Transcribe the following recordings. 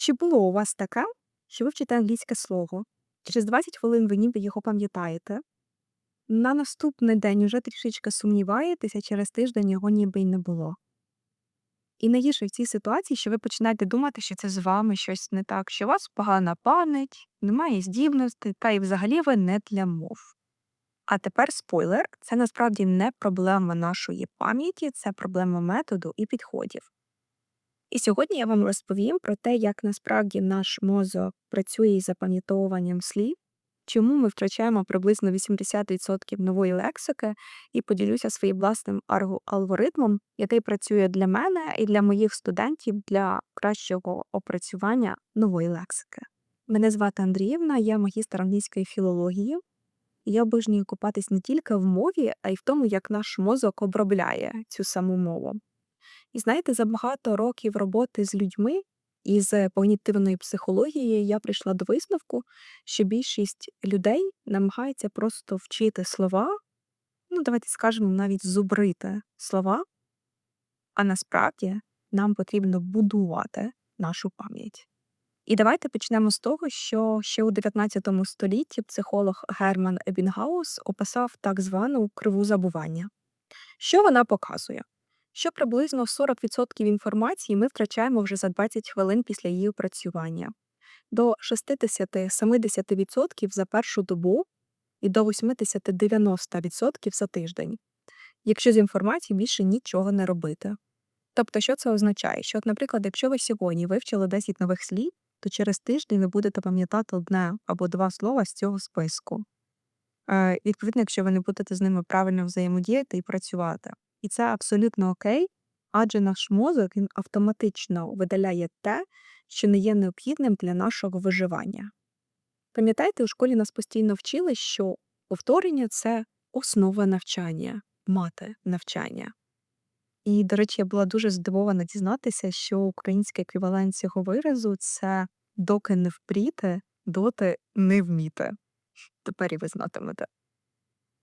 Чи було у вас таке, що ви вчите англійське слово, через 20 хвилин ви ніби його пам'ятаєте, на наступний день уже трішечки сумніваєтесь, а через тиждень його ніби й не було? І найгірше в цій ситуації, що ви починаєте думати, що це з вами щось не так, що у вас погана пам'ять, немає здібностей, та й взагалі ви не для мов. А тепер спойлер, це насправді не проблема нашої пам'яті, це проблема методу і підходів. І сьогодні я вам розповім про те, як насправді наш мозок працює із запам'ятовуванням слів, чому ми втрачаємо приблизно 80% нової лексики, і поділюся своїм власним алгоритмом, який працює для мене і для моїх студентів для кращого опрацювання нової лексики. Мене звати Андріївна, я магістр англійської філології. Я обожнюю купатись не тільки в мові, а й в тому, як наш мозок обробляє цю саму мову. І знаєте, за багато років роботи з людьми і з когнітивної психології я прийшла до висновку, що більшість людей намагається просто вчити слова, ну давайте скажемо, навіть зубрити слова, а насправді нам потрібно будувати нашу пам'ять. І давайте почнемо з того, що ще у 19 столітті психолог Герман Ебінгаус описав так звану криву забування. Що вона показує? Що приблизно 40% інформації ми втрачаємо вже за 20 хвилин після її опрацювання, до 60-70% за першу добу і до 80-90% за тиждень, якщо з інформації більше нічого не робити. Тобто, що це означає? Що, наприклад, якщо ви сьогодні вивчили 10 нових слів, то через тиждень ви будете пам'ятати одне або два слова з цього списку. Е, відповідно, якщо ви не будете з ними правильно взаємодіяти і працювати. І це абсолютно окей, адже наш мозок він автоматично видаляє те, що не є необхідним для нашого виживання. Пам'ятаєте, у школі нас постійно вчили, що повторення це основа навчання, мати навчання. І, до речі, я була дуже здивована дізнатися, що український еквівалент цього виразу це доки не впріте, доти не вміте. Тепер і ви знатимете.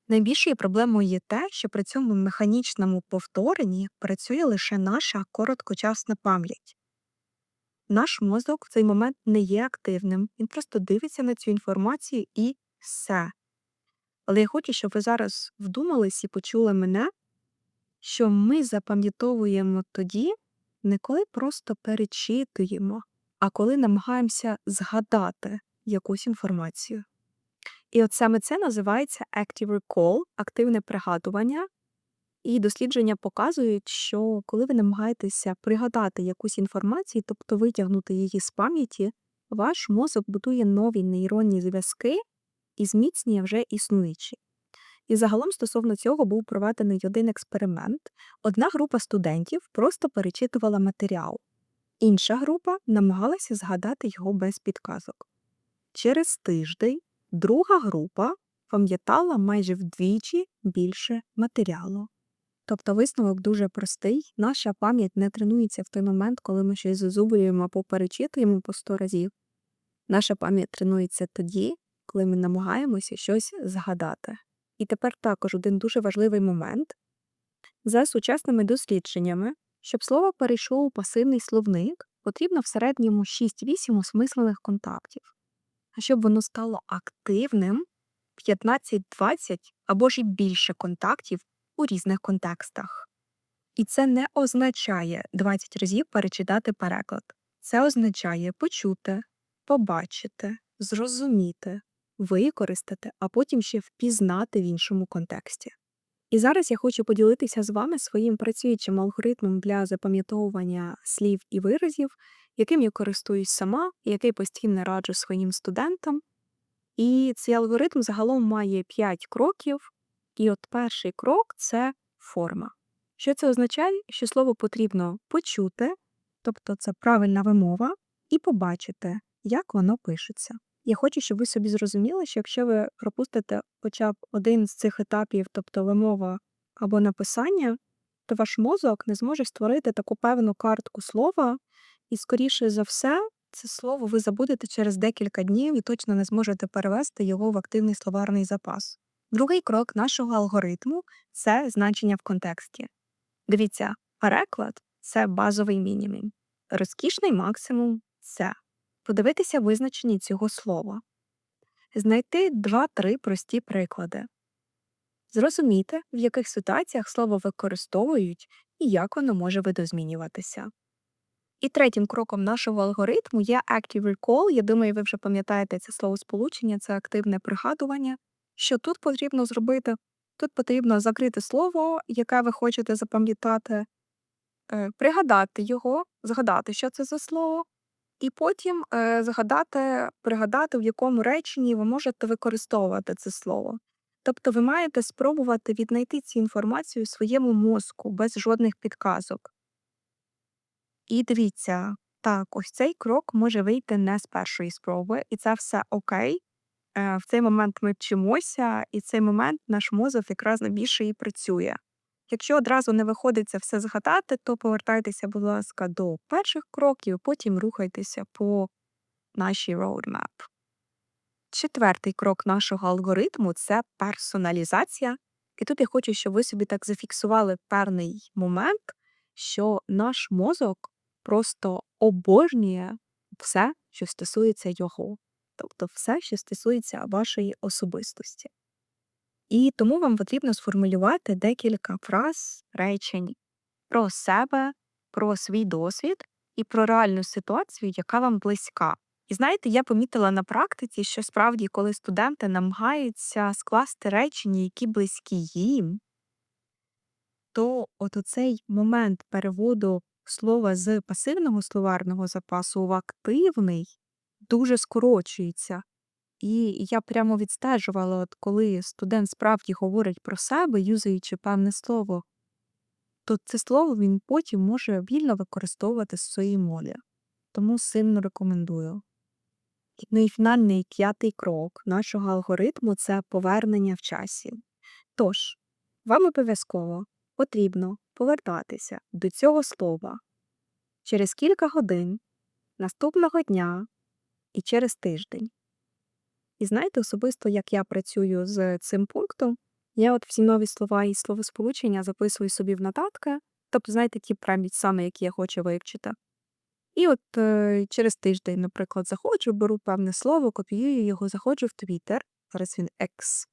Найбільшою проблемою є те, що при цьому механічному повторенні працює лише наша короткочасна пам'ять. Наш мозок в цей момент не є активним, він просто дивиться на цю інформацію і все. Але я хочу, щоб ви зараз вдумались і почули мене, що ми запам'ятовуємо тоді, не коли просто перечитуємо, а коли намагаємося згадати якусь інформацію. І от саме це називається active recall, активне пригадування. І дослідження показують, що коли ви намагаєтеся пригадати якусь інформацію, тобто витягнути її з пам'яті, ваш мозок будує нові нейронні зв'язки і зміцнює вже існуючі. І загалом стосовно цього був проведений один експеримент. Одна група студентів просто перечитувала матеріал, інша група намагалася згадати його без підказок. Через тиждень друга група пам'ятала майже вдвічі більше матеріалу. Тобто висновок дуже простий. Наша пам'ять не тренується в той момент, коли ми щось зазубуємо або перечитуємо по сто разів. Наша пам'ять тренується тоді, коли ми намагаємося щось згадати. І тепер також один дуже важливий момент. За сучасними дослідженнями, щоб слово перейшло у пасивний словник, потрібно в середньому 6-8 осмислених контактів. А щоб воно стало активним 15-20 або ж і більше контактів у різних контекстах. І це не означає 20 разів перечитати переклад. Це означає почути, побачити, зрозуміти, використати, а потім ще впізнати в іншому контексті. І зараз я хочу поділитися з вами своїм працюючим алгоритмом для запам'ятовування слів і виразів, яким я користуюсь сама, який постійно раджу своїм студентам. І цей алгоритм загалом має 5 кроків, і от перший крок це форма. Що це означає? Що слово потрібно почути, тобто це правильна вимова, і побачити, як воно пишеться. Я хочу, щоб ви собі зрозуміли, що якщо ви пропустите хоча б один з цих етапів, тобто вимова або написання, то ваш мозок не зможе створити таку певну картку слова, і, скоріше за все, це слово ви забудете через декілька днів і точно не зможете перевести його в активний словарний запас. Другий крок нашого алгоритму це значення в контексті. Дивіться, переклад це базовий мінімум, розкішний максимум це подивитися визначення цього слова, знайти два-три прості приклади, зрозуміти, в яких ситуаціях слово використовують і як воно може видозмінюватися. І третім кроком нашого алгоритму є Active Recall. Я думаю, ви вже пам'ятаєте це словосполучення, це активне пригадування. Що тут потрібно зробити? Тут потрібно закрити слово, яке ви хочете запам'ятати, е, пригадати його, згадати, що це за слово, і потім е, згадати, пригадати, в якому реченні ви можете використовувати це слово. Тобто ви маєте спробувати віднайти цю інформацію в своєму мозку без жодних підказок. І дивіться, так, ось цей крок може вийти не з першої спроби, і це все окей. Е, В цей момент ми вчимося, і цей момент наш мозок якраз найбільше і працює. Якщо одразу не виходить це все згадати, то повертайтеся, будь ласка, до перших кроків, потім рухайтеся по нашій roadmap. Четвертий крок нашого алгоритму це персоналізація. І тут я хочу, щоб ви собі так зафіксували певний момент, що наш мозок просто обожнює все, що стосується його, тобто все, що стосується вашої особистості. І тому вам потрібно сформулювати декілька фраз, речень про себе, про свій досвід і про реальну ситуацію, яка вам близька. І знаєте, я помітила на практиці, що справді, коли студенти намагаються скласти речення, які близькі їм, то от оцей момент переводу слова з пасивного словарного запасу в активний дуже скорочується. І я прямо відстежувала, от коли студент справді говорить про себе, юзаючи певне слово, то це слово він потім може вільно використовувати в своїй мові. Тому сильно рекомендую. Ну і фінальний п'ятий крок нашого алгоритму це повернення в часі. Тож, вам обов'язково потрібно повертатися до цього слова через кілька годин, наступного дня і через тиждень. І знаєте, особисто, як я працюю з цим пунктом, я от всі нові слова і словосполучення записую собі в нотатки, тобто, знаєте, ті пам'ять саме, які я хочу вивчити. І от е, через тиждень, наприклад, заходжу, беру певне слово, копіюю його, заходжу в Twitter, зараз він X,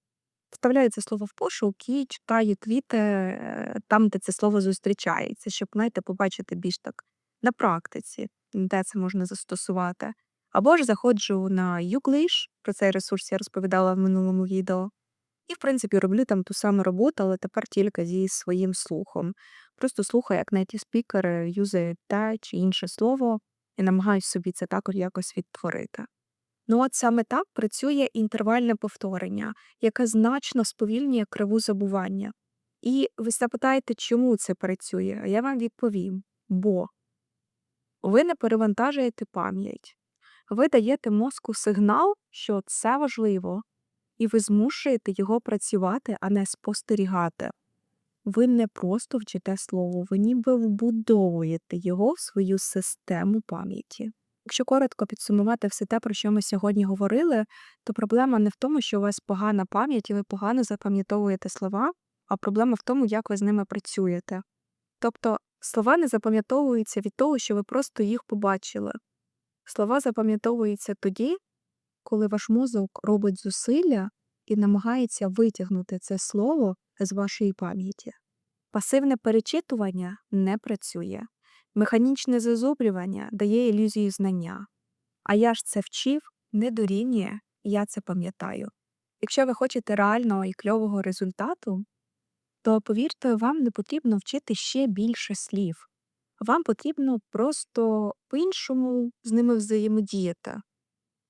вставляю це слово в пошук і читаю твіти е, там, де це слово зустрічається, щоб, знаєте, побачити більш так на практиці, де це можна застосувати. Або ж заходжу на Uglish, про цей ресурс я розповідала в минулому відео. І, в принципі, роблю там ту саму роботу, але тепер тільки зі своїм слухом. Просто слухаю, як native спікери юзають те чи інше слово, і намагаюся собі це також якось відтворити. Ну от саме так працює інтервальне повторення, яке значно сповільнює криву забування. І ви запитаєте, чому це працює? А я вам відповім: бо ви не перевантажуєте пам'ять, ви даєте мозку сигнал, що це важливо, і ви змушуєте його працювати, а не спостерігати. Ви не просто вчите слово, ви ніби вбудовуєте його в свою систему пам'яті. Якщо коротко підсумувати все те, про що ми сьогодні говорили, то проблема не в тому, що у вас погана пам'ять і ви погано запам'ятовуєте слова, а проблема в тому, як ви з ними працюєте. Тобто слова не запам'ятовуються від того, що ви просто їх побачили. Слова запам'ятовуються тоді, коли ваш мозок робить зусилля і намагається витягнути це слово з вашої пам'яті. Пасивне перечитування не працює. Механічне зазубрювання дає ілюзію знання. А я ж це вчив, не дорівнює, я це пам'ятаю. Якщо ви хочете реального і кльового результату, то повірте, вам не потрібно вчити ще більше слів. Вам потрібно просто по-іншому з ними взаємодіяти.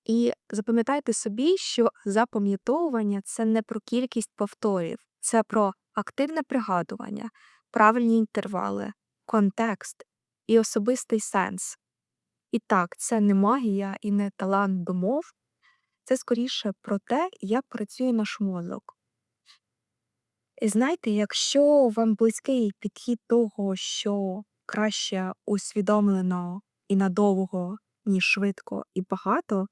І запам'ятайте собі, що запам'ятовування це не про кількість повторів, це про активне пригадування, правильні інтервали, контекст і особистий сенс. І так, це не магія і не талант до мов, це скоріше про те, як працює наш мозок. І знаєте, якщо вам близький підхід того, що краще усвідомлено і надовго, ніж швидко і багато,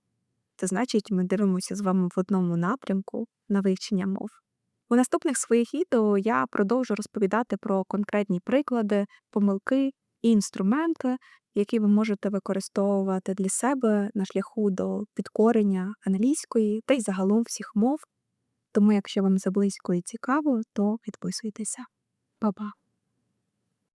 то значить ми дивимося з вами в одному напрямку на вивчення мов. У наступних своїх відео я продовжу розповідати про конкретні приклади, помилки і інструменти, які ви можете використовувати для себе на шляху до підкорення англійської та й загалом всіх мов. Тому, якщо вам це близько і цікаво, то підписуйтеся. Па-па!